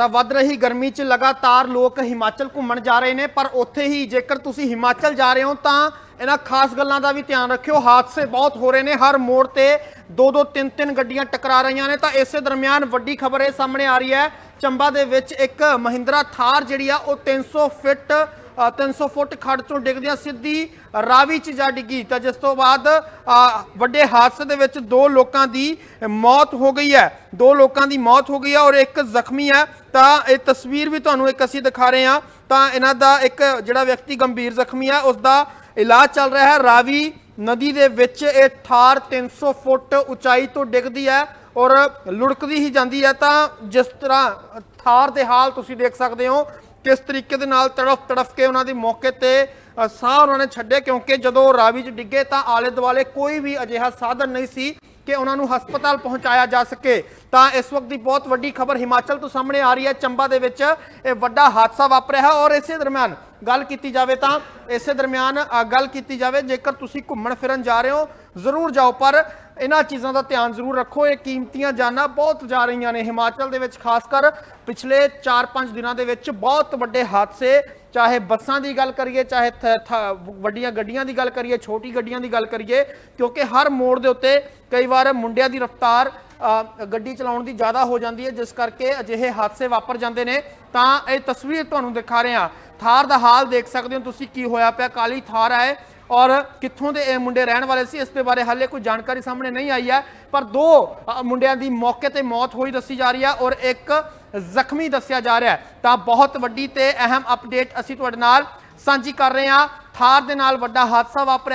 ਤਾਂ ਵੱਧ ਰਹੀ ਗਰਮੀ 'ਚ ਲਗਾਤਾਰ ਲੋਕ ਹਿਮਾਚਲ ਘੁੰਮਣ ਜਾ ਰਹੇ ਨੇ ਪਰ ਉੱਥੇ ਹੀ ਜੇਕਰ ਤੁਸੀਂ ਹਿਮਾਚਲ ਜਾ ਰਹੇ ਹੋ ਤਾਂ ਇਹਨਾਂ ਖਾਸ ਗੱਲਾਂ ਦਾ ਵੀ ਧਿਆਨ ਰੱਖਿਓ। ਹਾਦਸੇ ਬਹੁਤ ਹੋ ਰਹੇ ਨੇ ਹਰ ਮੋੜ ਤੇ ਦੋ ਦੋ ਤਿੰਨ ਤਿੰਨ ਗੱਡੀਆਂ ਟਕਰਾ ਰਹੀਆਂ ਨੇ। ਤਾਂ ਇਸੇ ਦਰਮਿਆਨ ਵੱਡੀ ਖਬਰ ਇਹ ਸਾਹਮਣੇ ਆ ਰਹੀ ਹੈ। ਚੰਬਾ ਦੇ ਵਿੱਚ ਇੱਕ ਮਹਿੰਦਰਾ ਥਾਰ ਜਿਹੜੀ ਆ ਉਹ 300 ਫਿਟ ਅ, 300 ਫੁੱਟ ਖੜ ਤੋਂ ਡਿੱਗਦਿਆਂ ਸਿੱਧੀ ਰਾਵੀ 'ਚ ਜਾ ਡਿੱਗੀ। ਤਾਂ ਜਿਸ ਤੋਂ ਬਾਅਦ ਵੱਡੇ ਹਾਦਸੇ ਦੇ ਵਿੱਚ ਦੋ ਲੋਕਾਂ ਦੀ ਮੌਤ ਹੋ ਗਈ ਹੈ। ਦੋ ਲੋਕਾਂ ਦੀ ਮੌਤ ਹੋ ਗਈ ਹੈ ਔਰ ਇੱਕ ਜ਼ਖਮੀ ਹੈ। ਤਾਂ ਇਹ ਤਸਵੀਰ ਵੀ ਤੁਹਾਨੂੰ ਇੱਕ ਅਸੀਂ ਦਿਖਾ ਰਹੇ ਹਾਂ। ਤਾਂ ਇਹਨਾਂ ਦਾ ਇੱਕ ਜਿਹੜਾ ਵਿਅਕਤੀ ਗੰਭੀਰ ਜ਼ਖਮੀ ਹੈ, ਉਸ ਦਾ ਇਲਾਜ ਚੱਲ ਰਿਹਾ ਹੈ। ਰਾਵੀ ਨਦੀ ਦੇ ਵਿੱਚ ਇਹ ਠਾਰ 300 ਫੁੱਟ ਉਚਾਈ ਤੋਂ ਡਿੱਗਦੀ ਹੈ ਔਰ ਲੁੜਕਦੀ ਹੀ ਜਾਂਦੀ ਹੈ। ਤਾਂ ਜਿਸ ਤਰ੍ਹਾਂ ਥਾਰ ਦੇ ਹਾਲ ਤੁਸੀਂ ਦੇਖ ਸਕਦੇ ਹੋ ਕਿਸ ਤਰੀਕੇ ਦੇ ਨਾਲ ਤੜਫ ਤੜਫ ਕੇ ਉਹਨਾਂ ਦੀ ਮੌਕੇ ਤੇ ਸਾਹ ਉਹਨਾਂ ਨੇ ਛੱਡੇ, ਕਿਉਂਕਿ ਜਦੋਂ ਰਾਵੀ 'ਚ ਡਿੱਗੇ ਤਾਂ ਆਲੇ ਦੁਆਲੇ ਕੋਈ ਵੀ ਅਜਿਹਾ ਸਾਧਨ ਨਹੀਂ ਸੀ ਕਿ ਉਹਨਾਂ ਨੂੰ ਹਸਪਤਾਲ ਪਹੁੰਚਾਇਆ ਜਾ ਸਕੇ। ਤਾਂ ਇਸ ਵਕਤ ਦੀ ਬਹੁਤ ਵੱਡੀ ਖਬਰ ਹਿਮਾਚਲ ਤੋਂ ਸਾਹਮਣੇ ਆ ਰਹੀ ਹੈ। ਚੰਬਾ ਦੇ ਵਿੱਚ ਇਹ ਵੱਡਾ ਹਾਦਸਾ ਵਾਪਰਿਆ ਹੈ ਔਰ ਇਸੇ ਦਰਮਿਆਨ ਗੱਲ ਕੀਤੀ ਜਾਵੇ ਤਾਂ ਇਸੇ ਦਰਮਿਆਨ ਗੱਲ ਕੀਤੀ ਜਾਵੇ, ਜੇਕਰ ਤੁਸੀਂ ਘੁੰਮਣ ਫਿਰਨ ਜਾ ਰਹੇ ਹੋ, ਜ਼ਰੂਰ ਜਾਓ। ਪਰ ਇਹਨਾਂ ਚੀਜ਼ਾਂ ਦਾ ਧਿਆਨ ਜ਼ਰੂਰ ਰੱਖੋ, ਇਹ ਕੀਮਤੀਆਂ ਜਾਨਾਂ ਬਹੁਤ ਜਾ ਰਹੀਆਂ ਨੇ ਹਿਮਾਚਲ ਦੇ ਵਿੱਚ, ਖਾਸ ਕਰ ਪਿਛਲੇ 4-5 ਦਿਨਾਂ ਦੇ ਵਿੱਚ ਬਹੁਤ ਵੱਡੇ ਹਾਦਸੇ, ਚਾਹੇ ਬੱਸਾਂ ਦੀ ਗੱਲ ਕਰੀਏ, ਚਾਹੇ ਥ- ਥ- ਵੱਡੀਆਂ ਗੱਡੀਆਂ ਦੀ ਗੱਲ ਕਰੀਏ, ਛੋਟੀ ਗੱਡੀਆਂ ਦੀ ਗੱਲ ਕਰੀਏ, ਕਿਉਂਕਿ ਹਰ ਮੋੜ ਦੇ ਉੱਤੇ ਕਈ ਵਾਰ ਮੁੰਡਿਆਂ ਦੀ ਰਫ਼ਤਾਰ ਗੱਡੀ ਚਲਾਉਣ ਦੀ ਜ਼ਿਆਦਾ ਹੋ ਜਾਂਦੀ ਹੈ, ਜਿਸ ਕਰਕੇ ਅਜਿਹੇ ਹਾਦਸੇ ਵਾਪਰ ਜਾਂਦੇ ਨੇ। ਤਾਂ ਇਹ ਤਸਵੀਰ ਤੁਹਾਨੂੰ ਦਿਖਾ ਰਹੇ। ਹਾਂ ਥਾਰ ਦਾ ਹਾਲ ਦੇਖ ਸਕਦੇ ਹੋ ਤੁਸੀਂ, ਕੀ ਹੋਇਆ ਪਿਆ। ਕਾਲੀ ਥਾਰ ਹੈ ਔਰ ਕਿੱਥੋਂ ਦੇ ਇਹ ਮੁੰਡੇ ਰਹਿਣ ਵਾਲੇ ਸੀ, ਇਸ ਦੇ ਬਾਰੇ ਹਾਲੇ ਕੋਈ ਜਾਣਕਾਰੀ ਸਾਹਮਣੇ ਨਹੀਂ ਆਈ ਹੈ। ਪਰ ਦੋ ਮੁੰਡਿਆਂ ਦੀ ਮੌਕੇ ਤੇ ਮੌਤ ਹੋਈ ਦੱਸੀ ਜਾ ਰਹੀ ਹੈ ਔਰ ਇੱਕ ਜ਼ਖਮੀ ਦੱਸਿਆ ਜਾ ਰਿਹਾ ਹੈ। ਤਾਂ ਬਹੁਤ ਵੱਡੀ ਤੇ ਅਹਿਮ ਅਪਡੇਟ ਅਸੀਂ ਤੁਹਾਡੇ ਨਾਲ ਸਾਂਝੀ ਕਰ ਰਹੇ ਹਾਂ। ਥਾਰ ਦੇ ਨਾਲ ਵੱਡਾ ਹਾਦਸਾ ਵਾਪਰਿਆ।